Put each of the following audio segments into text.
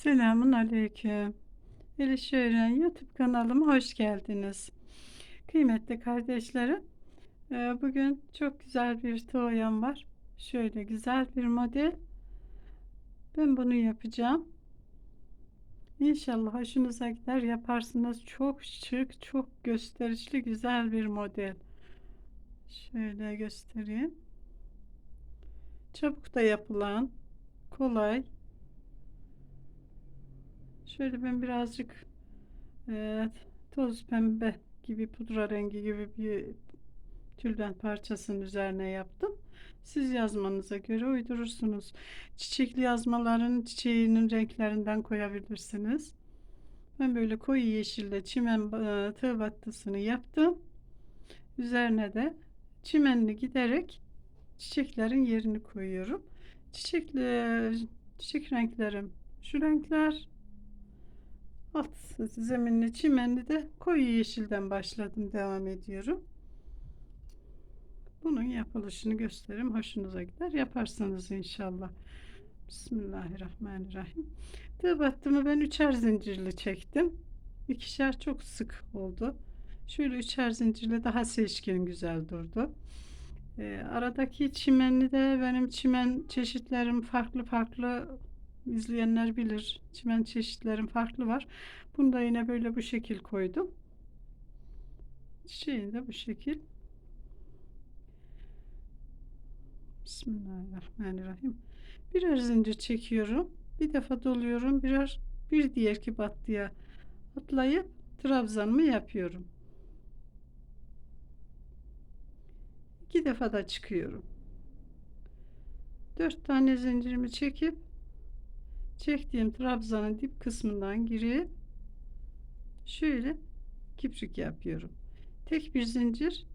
Selamun aleyküm. Eliş YouTube kanalıma hoş geldiniz. Kıymetli kardeşlerim, e, bugün çok güzel bir toyam var. Şöyle güzel bir model. Ben bunu yapacağım. İnşallah hoşunuza gider yaparsınız. Çok şık, çok gösterişli güzel bir model. Şöyle göstereyim. Çabuk da yapılan, kolay. Şöyle ben birazcık e, toz pembe gibi pudra rengi gibi bir tülbent parçasının üzerine yaptım. Siz yazmanıza göre uydurursunuz. Çiçekli yazmaların çiçeğinin renklerinden koyabilirsiniz. Ben böyle koyu yeşilde çimen e, tığ battısını yaptım. Üzerine de çimenli giderek çiçeklerin yerini koyuyorum. Çiçekli çiçek renklerim şu renkler alt zeminli çimenli de koyu yeşilden başladım devam ediyorum. Bunun yapılışını göstereyim. Hoşunuza gider. Yaparsanız inşallah. Bismillahirrahmanirrahim. Tığ battımı ben üçer zincirli çektim. İkişer çok sık oldu. Şöyle üçer zincirli daha seçkin güzel durdu. E, aradaki çimenli de benim çimen çeşitlerim farklı farklı izleyenler bilir. Çimen çeşitlerim farklı var. Bunu da yine böyle bu şekil koydum. Çiçeğini de bu şekil. Bismillahirrahmanirrahim. Birer zincir çekiyorum. Bir defa doluyorum. Birer bir diğerki battıya atlayıp trabzanımı yapıyorum. İki defa da çıkıyorum. Dört tane zincirimi çekip çektiğim trabzanın dip kısmından girip şöyle kiprik yapıyorum. Tek bir zincir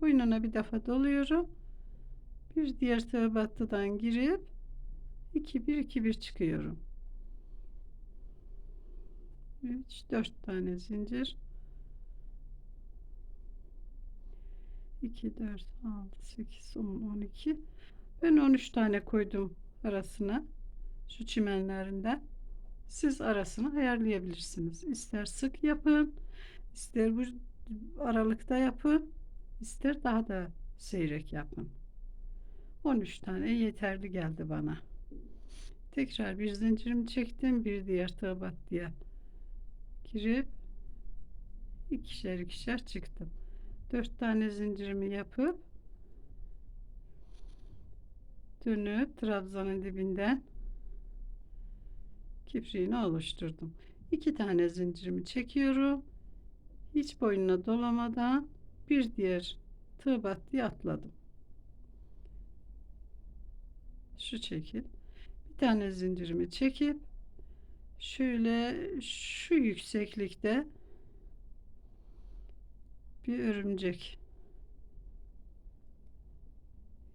boynuna bir defa doluyorum. Bir diğer tığ battıdan girip 2 1 2 1 çıkıyorum. 3 4 tane zincir 2 4 6 8 10 12 ben 13 tane koydum arasına şu çimenlerinden siz arasını ayarlayabilirsiniz. İster sık yapın ister bu aralıkta yapın ister daha da seyrek yapın. 13 tane yeterli geldi bana. Tekrar bir zincirimi çektim bir diğer tığ battıya girip ikişer ikişer çıktım. 4 tane zincirimi yapıp dönüp trabzanın dibinden kipriğini oluşturdum. 2 tane zincirimi çekiyorum. Hiç boynuna dolamadan bir diğer tığ battıya atladım. Şu şekil. Bir tane zincirimi çekip şöyle şu yükseklikte bir örümcek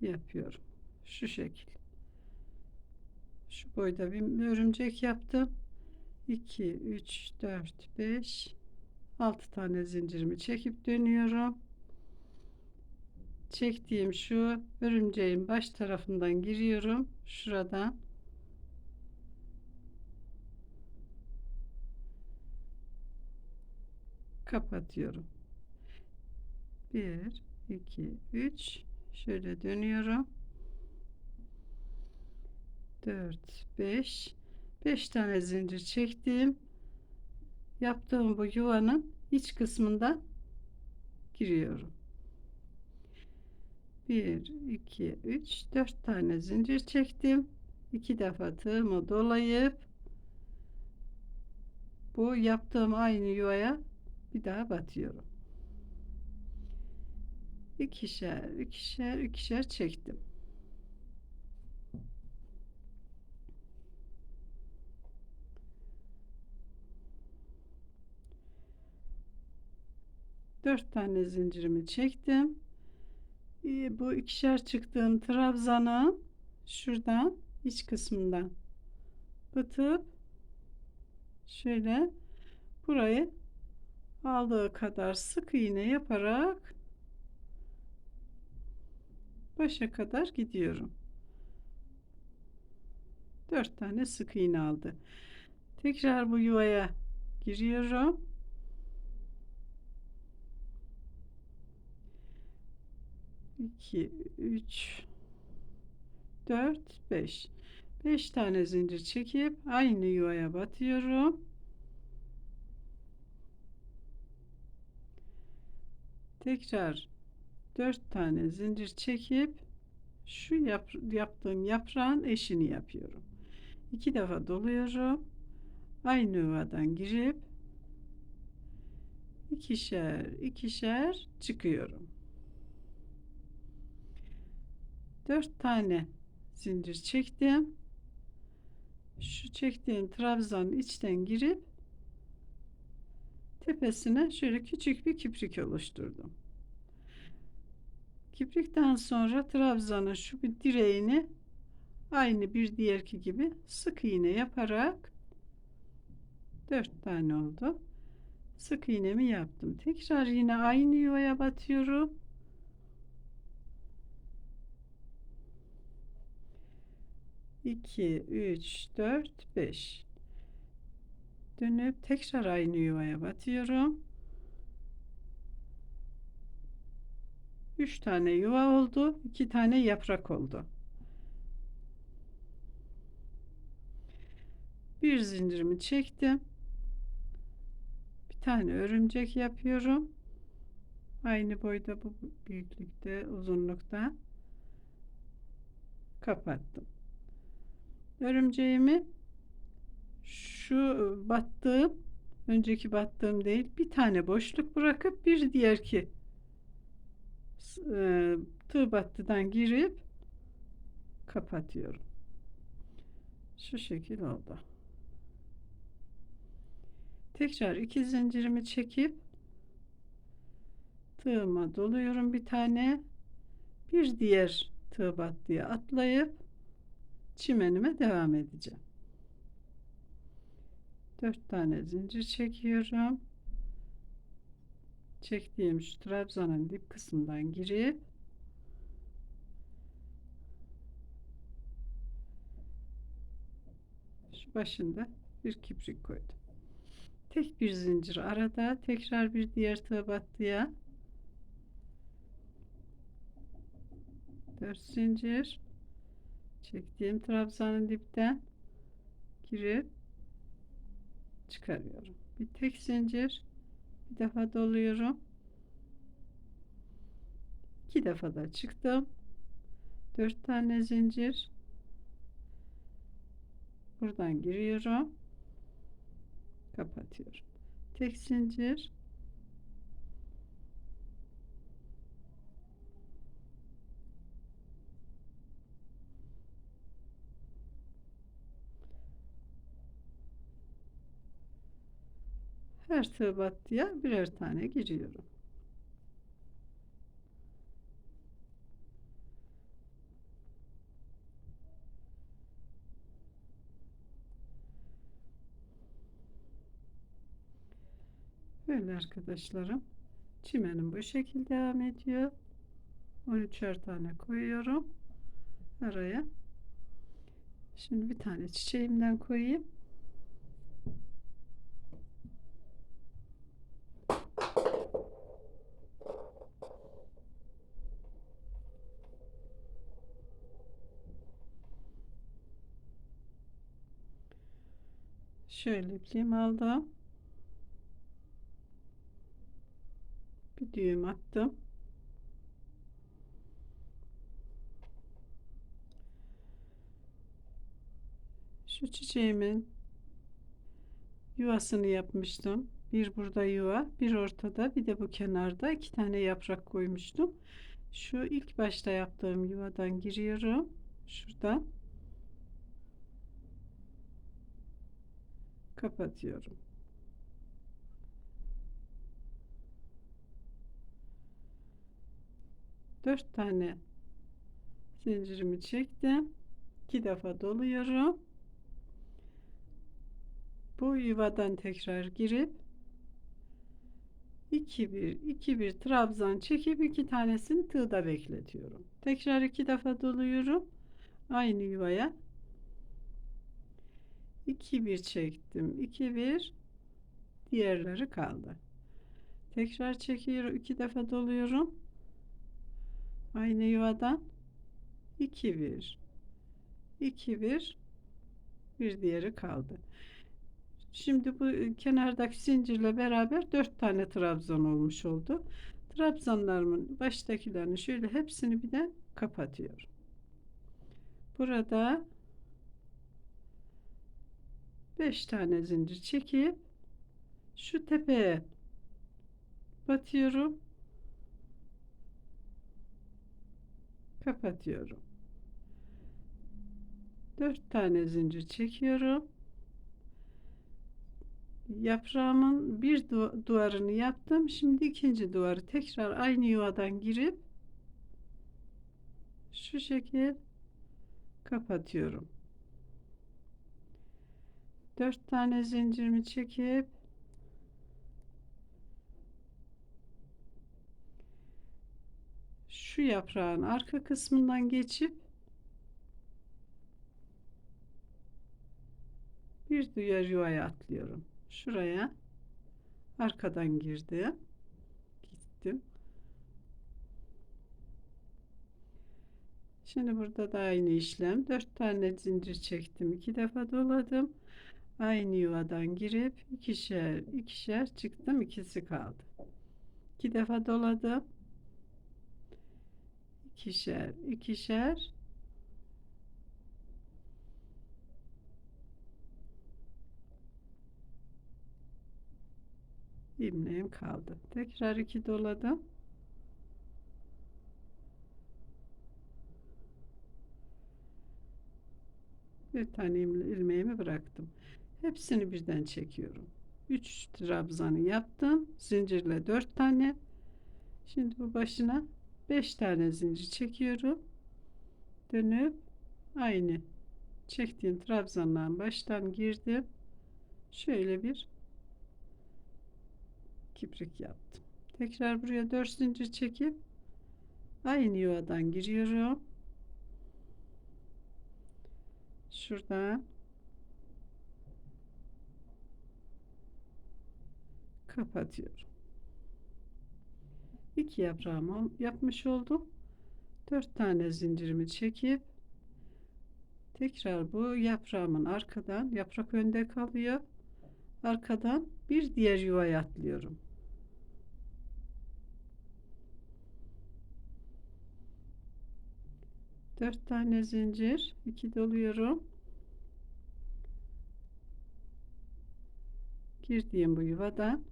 yapıyorum. Şu şekil. Şu boyda bir örümcek yaptım. 2, 3, 4, 5, 6 tane zincirimi çekip dönüyorum. Çektiğim şu örümceğin baş tarafından giriyorum. Şuradan. Kapatıyorum. 1 2 3 şöyle dönüyorum 4 5 5 tane zincir çektim. Yaptığım bu yuvanın iç kısmından giriyorum. 1 2 3 4 tane zincir çektim. 2 defa tığımı dolayıp bu yaptığım aynı yuvaya bir daha batıyorum. İkişer ikişer ikişer çektim dört tane zincirimi çektim ee, bu ikişer çıktığım trabzanın şuradan iç kısmından batıp şöyle burayı aldığı kadar sık iğne yaparak başa kadar gidiyorum. 4 tane sık iğne aldı. Tekrar bu yuvaya giriyorum. İki, üç, dört, beş. Beş tane zincir çekip aynı yuvaya batıyorum. Tekrar dört tane zincir çekip şu yap, yaptığım yaprağın eşini yapıyorum. İki defa doluyorum. Aynı yuvadan girip ikişer ikişer çıkıyorum. Dört tane zincir çektim. Şu çektiğim trabzanın içten girip tepesine şöyle küçük bir kiprik oluşturdum. Kiprikten sonra trabzanın şu bir direğini aynı bir diğerki gibi sık iğne yaparak dört tane oldu. Sık iğnemi yaptım. Tekrar yine aynı yuvaya batıyorum. İki, üç, dört, beş. Dönüp tekrar aynı yuvaya batıyorum. Üç tane yuva oldu. iki tane yaprak oldu. Bir zincirimi çektim. Bir tane örümcek yapıyorum. Aynı boyda bu büyüklükte, uzunlukta kapattım. Örümceğimi şu battığım önceki battığım değil bir tane boşluk bırakıp bir diğerki e, tığ battıdan girip kapatıyorum. Şu şekil oldu. Tekrar iki zincirimi çekip tığıma doluyorum bir tane. Bir diğer tığ battıya atlayıp çimenime devam edeceğim. Dört tane zincir çekiyorum. Çektiğim şu trabzanın dip kısmından girip şu başında bir kiprik koydum. Tek bir zincir arada tekrar bir diğer tığ battıya dört zincir çektiğim trabzanın dipten girip çıkarıyorum. Bir tek zincir bir defa doluyorum. iki defa da çıktım. Dört tane zincir buradan giriyorum. Kapatıyorum. Tek zincir her tığ battıya birer tane giriyorum. Böyle arkadaşlarım. Çimenim bu şekilde devam ediyor. 13'er tane koyuyorum araya. Şimdi bir tane çiçeğimden koyayım. Şöyle ipliğimi aldım. Bir düğüm attım. Şu çiçeğimin yuvasını yapmıştım. Bir burada yuva, bir ortada, bir de bu kenarda iki tane yaprak koymuştum. Şu ilk başta yaptığım yuvadan giriyorum. Şuradan kapatıyorum. Dört tane zincirimi çektim. iki defa doluyorum. Bu yuvadan tekrar girip 2 1 2 1 trabzan çekip iki tanesini tığda bekletiyorum. Tekrar iki defa doluyorum. Aynı yuvaya 2 bir çektim. 2 bir. Diğerleri kaldı. Tekrar çekiyorum. İki defa doluyorum. Aynı yuvadan. 2 bir. 2 bir. Bir diğeri kaldı. Şimdi bu kenardaki zincirle beraber 4 tane trabzan olmuş oldu. Trabzanlarımın baştakilerini şöyle hepsini birden kapatıyorum. Burada 5 tane zincir çekip şu tepeye batıyorum. Kapatıyorum. 4 tane zincir çekiyorum. Yaprağımın bir du- duvarını yaptım. Şimdi ikinci duvarı tekrar aynı yuvadan girip şu şekil kapatıyorum 4 tane zincirimi çekip şu yaprağın arka kısmından geçip bir diğer yuvaya atlıyorum. Şuraya arkadan girdim. Gittim. Şimdi burada da aynı işlem. 4 tane zincir çektim. 2 defa doladım. Aynı yuvadan girip ikişer ikişer çıktım. ikisi kaldı. 2 defa doladım. ikişer ikişer ilmeğim kaldı. Tekrar iki doladım. Bir tane ilme- ilmeğimi bıraktım. Hepsini birden çekiyorum. 3 trabzanı yaptım. Zincirle 4 tane. Şimdi bu başına 5 tane zincir çekiyorum. Dönüp aynı çektiğim trabzandan baştan girdim. Şöyle bir kibrik yaptım. Tekrar buraya 4 zincir çekip aynı yuvadan giriyorum. Şuradan kapatıyorum. İki yaprağımı yapmış oldum. 4 tane zincirimi çekip tekrar bu yaprağımın arkadan yaprak önde kalıyor. Arkadan bir diğer yuvaya atlıyorum. Dört tane zincir, iki doluyorum. Girdiğim bu yuvadan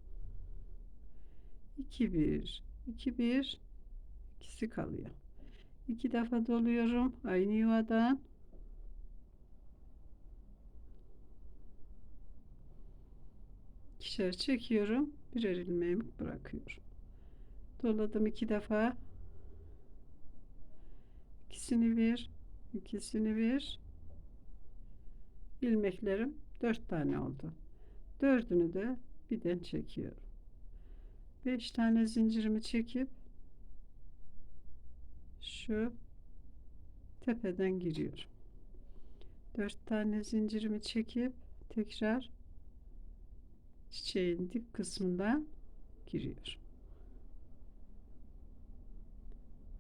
iki bir, iki bir, ikisi kalıyor. İki defa doluyorum aynı yuvadan. ikişer çekiyorum. Birer ilmeğimi bırakıyorum. Doladım iki defa. İkisini bir, ikisini bir. ilmeklerim dört tane oldu. Dördünü de birden çekiyorum. Beş tane zincirimi çekip şu tepeden giriyorum. Dört tane zincirimi çekip tekrar çiçeğin dip kısmından giriyor.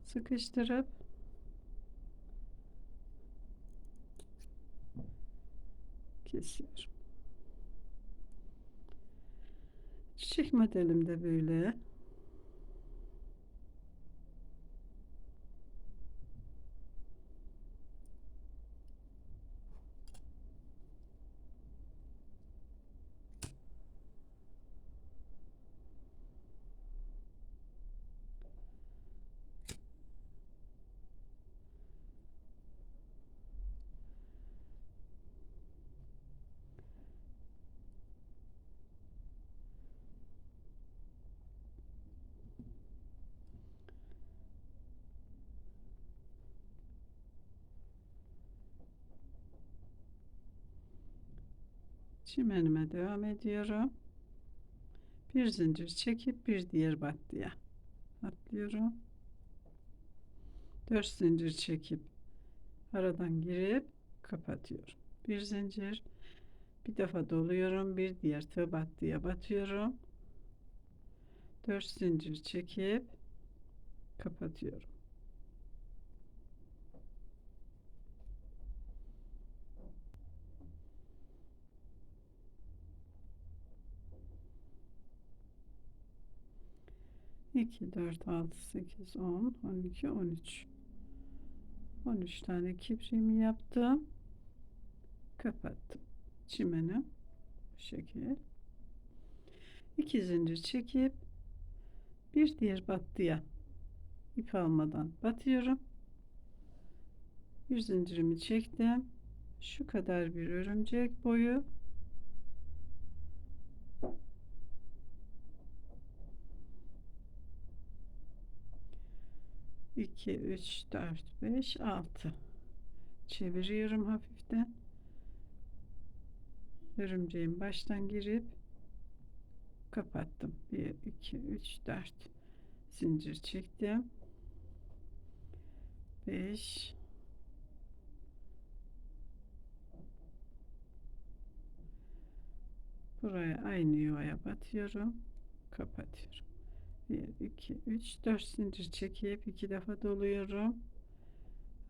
Sıkıştırıp kesiyorum. Çiçek modelim de böyle. Çimenime devam ediyorum. Bir zincir çekip bir diğer battıya atlıyorum. 4 zincir çekip aradan girip kapatıyorum. Bir zincir Bir defa doluyorum. Bir diğer tığ battıya batıyorum. 4 zincir çekip kapatıyorum. İki, dört, altı, sekiz, on, on iki, on üç. On üç tane kipriğimi yaptım. Kapattım. Çimeni bu şekil. İki zincir çekip bir diğer battıya ip almadan batıyorum. Bir zincirimi çektim. Şu kadar bir örümcek boyu. İki, üç, dört, beş, altı. Çeviriyorum hafiften. Örümceğin baştan girip kapattım. 1 2 3 4 zincir çektim. 5 Buraya aynı yuvaya batıyorum. Kapatıyorum. 1 2 3 4 zincir çekip iki defa doluyorum.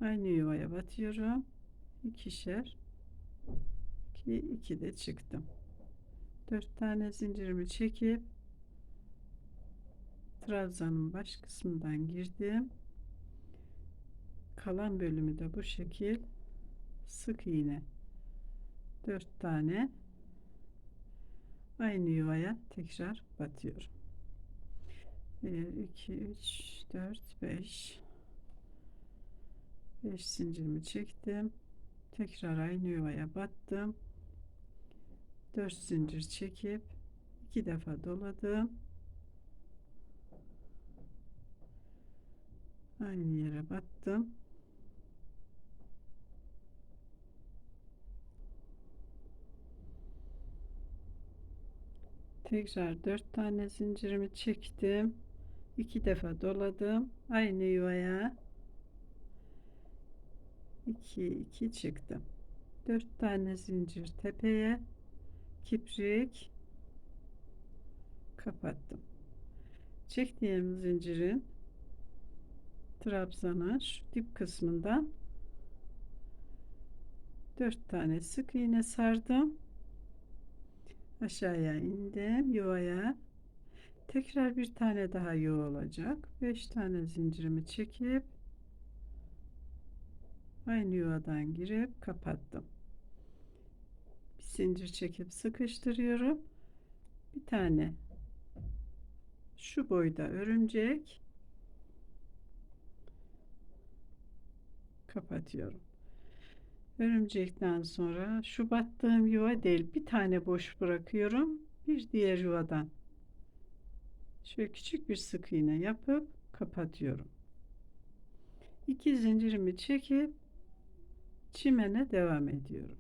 Aynı yuvaya batıyorum. ikişer 2 2 de çıktım. 4 tane zincirimi çekip trabzanın baş kısmından girdim. Kalan bölümü de bu şekil sık iğne 4 tane aynı yuvaya tekrar batıyorum. 1 2 3 4 5 5 zincirimi çektim. Tekrar aynı yuvaya battım. 4 zincir çekip iki defa doladım. Aynı yere battım. Tekrar 4 tane zincirimi çektim. İki defa doladım. Aynı yuvaya 2 2 çıktım. 4 tane zincir tepeye kiprik kapattım. Çektiğim zincirin trabzana şu dip kısmından 4 tane sık iğne sardım. Aşağıya indim yuvaya. Tekrar bir tane daha yuva olacak. 5 tane zincirimi çekip aynı yuvadan girip kapattım zincir çekip sıkıştırıyorum. Bir tane şu boyda örümcek kapatıyorum. Örümcekten sonra şu battığım yuva değil bir tane boş bırakıyorum. Bir diğer yuvadan şöyle küçük bir sık iğne yapıp kapatıyorum. İki zincirimi çekip çimene devam ediyorum.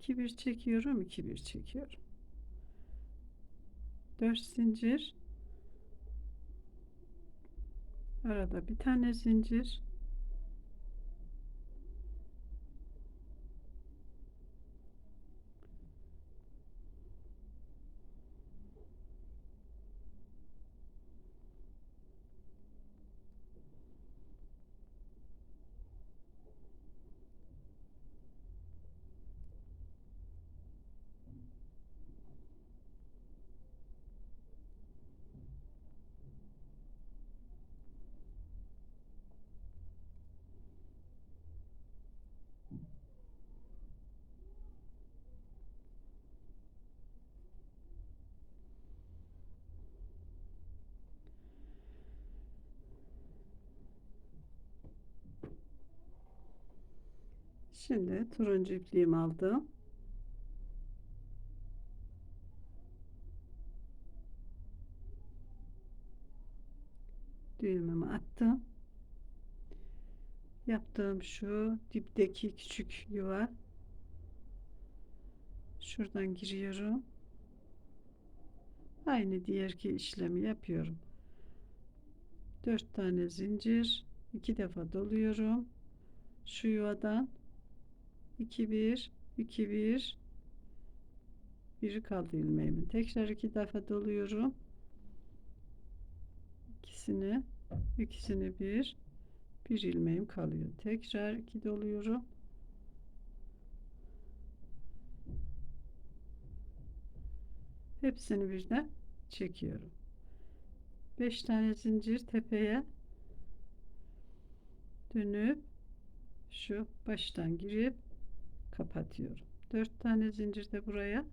2 bir çekiyorum 2 bir çekiyorum 4 zincir arada bir tane zincir Şimdi turuncu ipliğimi aldım. Düğümümü attım. Yaptığım şu dipteki küçük yuva. Şuradan giriyorum. Aynı diğerki işlemi yapıyorum. 4 tane zincir, iki defa doluyorum. Şu yuvadan 2 1 2 1 biri kaldı ilmeğimin. Tekrar iki defa doluyorum. İkisini ikisini bir bir ilmeğim kalıyor. Tekrar iki doluyorum. Hepsini birden çekiyorum. 5 tane zincir tepeye dönüp şu baştan girip kapatıyorum. 4 tane zincir de buraya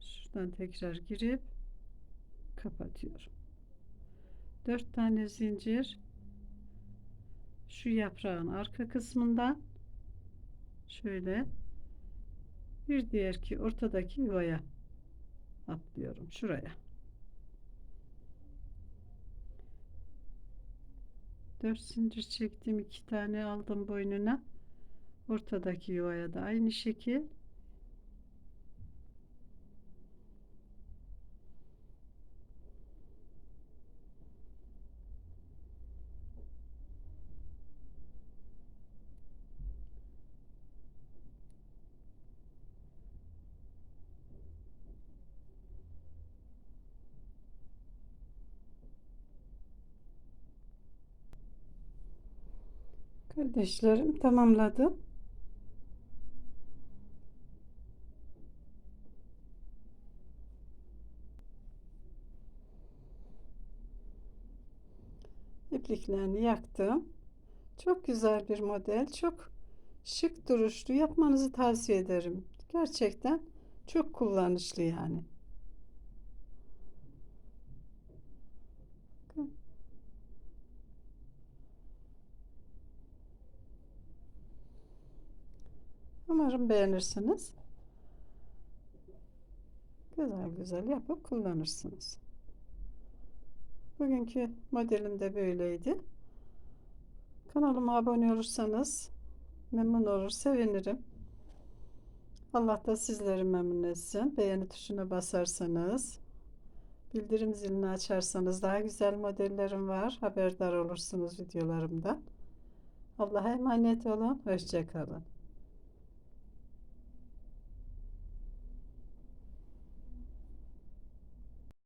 şuradan tekrar girip kapatıyorum. 4 tane zincir şu yaprağın arka kısmından şöyle bir diğer ki ortadaki yuvaya atlıyorum şuraya. 4 zincir çektim iki tane aldım boynuna ortadaki yuvaya da aynı şekil Kardeşlerim tamamladım. İpliklerini yaktım. Çok güzel bir model. Çok şık duruşlu. Yapmanızı tavsiye ederim. Gerçekten çok kullanışlı yani. Umarım beğenirsiniz. Güzel güzel yapıp kullanırsınız. Bugünkü modelim de böyleydi. Kanalıma abone olursanız memnun olur, sevinirim. Allah da sizleri memnun etsin. Beğeni tuşuna basarsanız, bildirim zilini açarsanız daha güzel modellerim var. Haberdar olursunuz videolarımdan. Allah'a emanet olun. Hoşçakalın.